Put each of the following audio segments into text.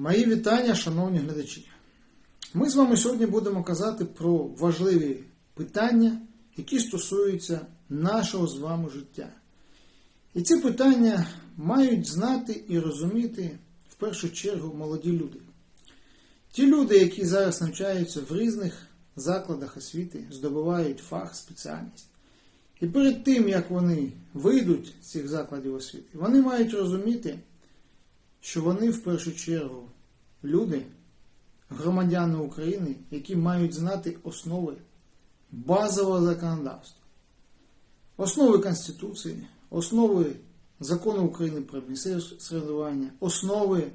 Мої вітання, шановні глядачі. Ми з вами сьогодні будемо казати про важливі питання, які стосуються нашого з вами життя. І ці питання мають знати і розуміти в першу чергу молоді люди. Ті люди, які зараз навчаються в різних закладах освіти, здобувають фах, спеціальність. І перед тим, як вони вийдуть з цих закладів освіти, вони мають розуміти, що вони в першу чергу люди, громадяни України, які мають знати основи базового законодавства, основи Конституції, основи закону України про місцеве самоврядування, основи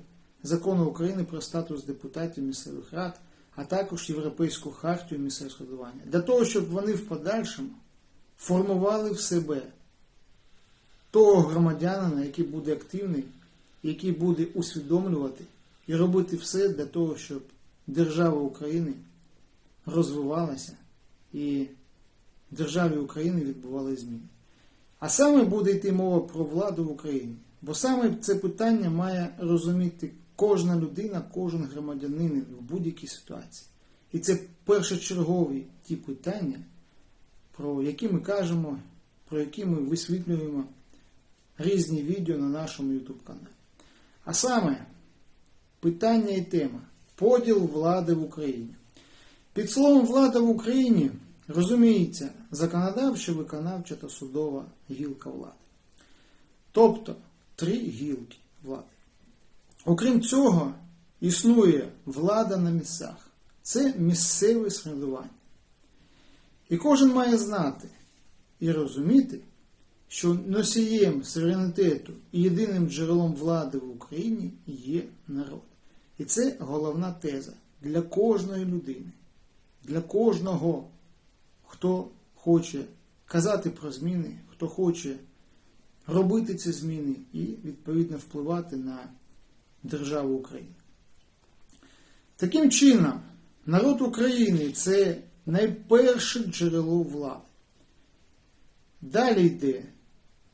закону України про статус депутатів місцевих рад, а також Європейську хартію місцевого самоврядування, для того, щоб вони в подальшому формували в себе того громадянина, який буде активний, який буде усвідомлювати і робити все для того, щоб держава України розвивалася і в державі України відбували зміни. А саме буде йти мова про владу в Україні. Бо саме це питання має розуміти кожна людина, кожен громадянин в будь-якій ситуації. І це першочергові ті питання, про які ми кажемо, про які ми висвітлюємо різні відео на нашому YouTube каналі. А саме питання і тема поділ влади в Україні. Під словом влада в Україні розуміється законодавча, виконавча та судова гілка влади. Тобто три гілки влади. Окрім цього, існує влада на місцях. Це місцеве самоврядування. І кожен має знати і розуміти, що носієм суверенітету і єдиним джерелом влади в Україні є народ. І це головна теза для кожної людини, для кожного, хто хоче казати про зміни, хто хоче робити ці зміни і відповідно впливати на державу України. Таким чином, народ України це найперше джерело влади. Далі йде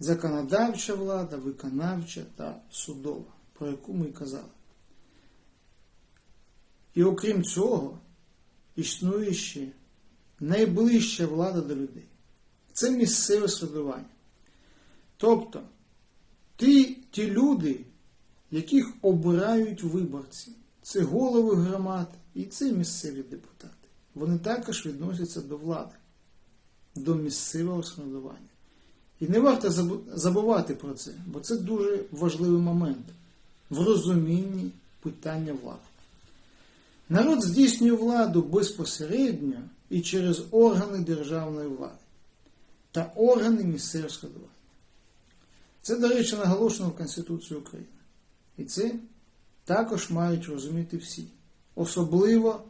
законодавча влада, виконавча та судова, про яку ми казали. І окрім цього, існує ще найближча влада до людей. Це місцеве самоврядування. Тобто, ті, ті люди, яких обирають виборці, це голови громад і це місцеві депутати. Вони також відносяться до влади, до місцевого самоврядування. І не варто забувати про це, бо це дуже важливий момент в розумінні питання влади. Народ здійснює владу безпосередньо і через органи державної влади та органи місцевого самоврядування. Це, до речі, наголошено в Конституції України. І це також мають розуміти всі. Особливо,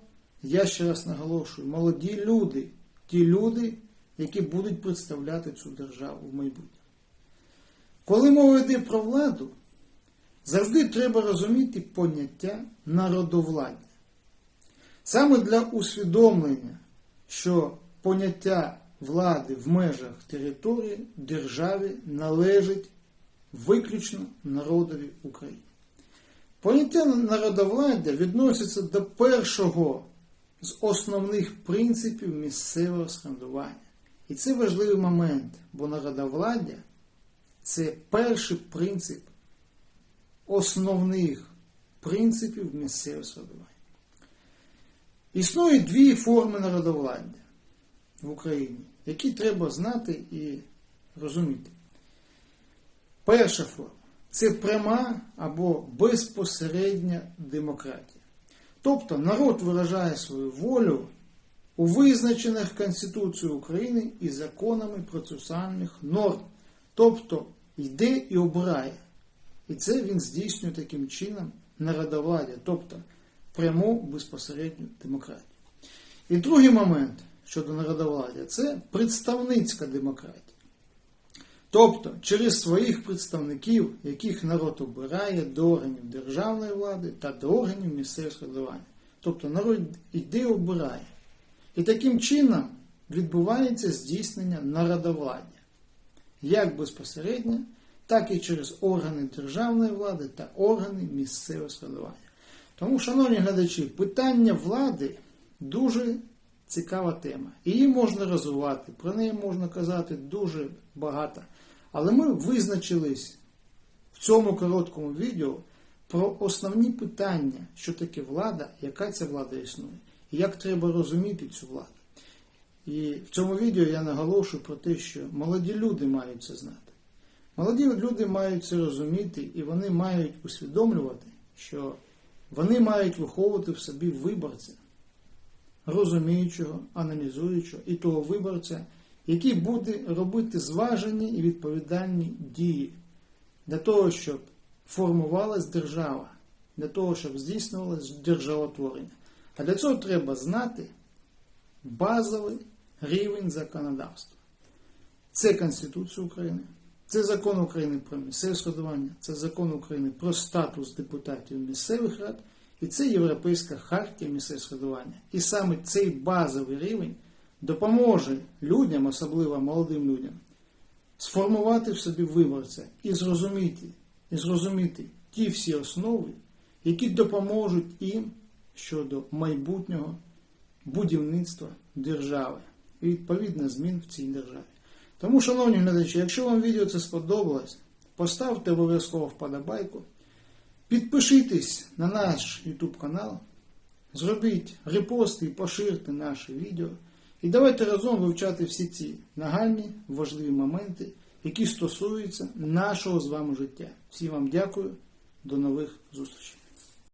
я ще раз наголошую, молоді люди, ті люди, які будуть представляти цю державу в майбутньому. Коли мова йде про владу, завжди треба розуміти поняття народовладдя. Саме для усвідомлення, що поняття влади в межах території державі належить виключно народові України. Поняття народовладдя відноситься до першого з основних принципів місцевого самоврядування. І це важливий момент, бо народовладдя це перший принцип основних принципів місцевого самоврядування. Існують дві форми народовладдя в Україні, які треба знати і розуміти. Перша форма це пряма або безпосередня демократія. Тобто народ виражає свою волю у визначених Конституцією України і законами процесуальних норм. Тобто йде і обирає. І це він здійснює таким чином народовладдя, тобто пряму безпосередню демократію. І другий момент щодо народовладдя це представницька демократія. Тобто через своїх представників, яких народ обирає до органів державної влади та до органів місцевого самоврядування. Тобто народ йде і обирає. І таким чином відбувається здійснення народовладдя, як безпосередньо, так і через органи державної влади та органи місцевого самоврядування. Тому, шановні глядачі, питання влади дуже цікава тема. Її можна розвивати, про неї можна казати дуже багато. Але ми визначились в цьому короткому відео про основні питання, що таке влада, яка ця влада існує, як треба розуміти цю владу. І в цьому відео я наголошую про те, що молоді люди мають це знати. Молоді люди мають це розуміти, і вони мають усвідомлювати, що вони мають виховувати в собі виборця, розуміючого, аналізуючого і того виборця, який буде робити зважені і відповідальні дії для того, щоб формувалась держава, для того, щоб здійснювалось державотворення. А для цього треба знати базовий рівень законодавства. Це Конституція України, це закон України про місцеве складування, це закон України про статус депутатів місцевих рад, і це Європейська хартія місцевого складування. І саме цей базовий рівень допоможе людям, особливо молодим людям, сформувати в собі виборця і зрозуміти, і зрозуміти ті всі основи, які допоможуть їм щодо майбутнього будівництва держави і відповідно змін в цій державі. Тому, шановні глядачі, якщо вам відео це сподобалось, поставте обов'язково вподобайку, підпишитесь на наш YouTube канал, зробіть репости і поширте наше відео. І давайте разом вивчати всі ці нагальні важливі моменти, які стосуються нашого з вами життя. Всім вам дякую, до нових зустрічей.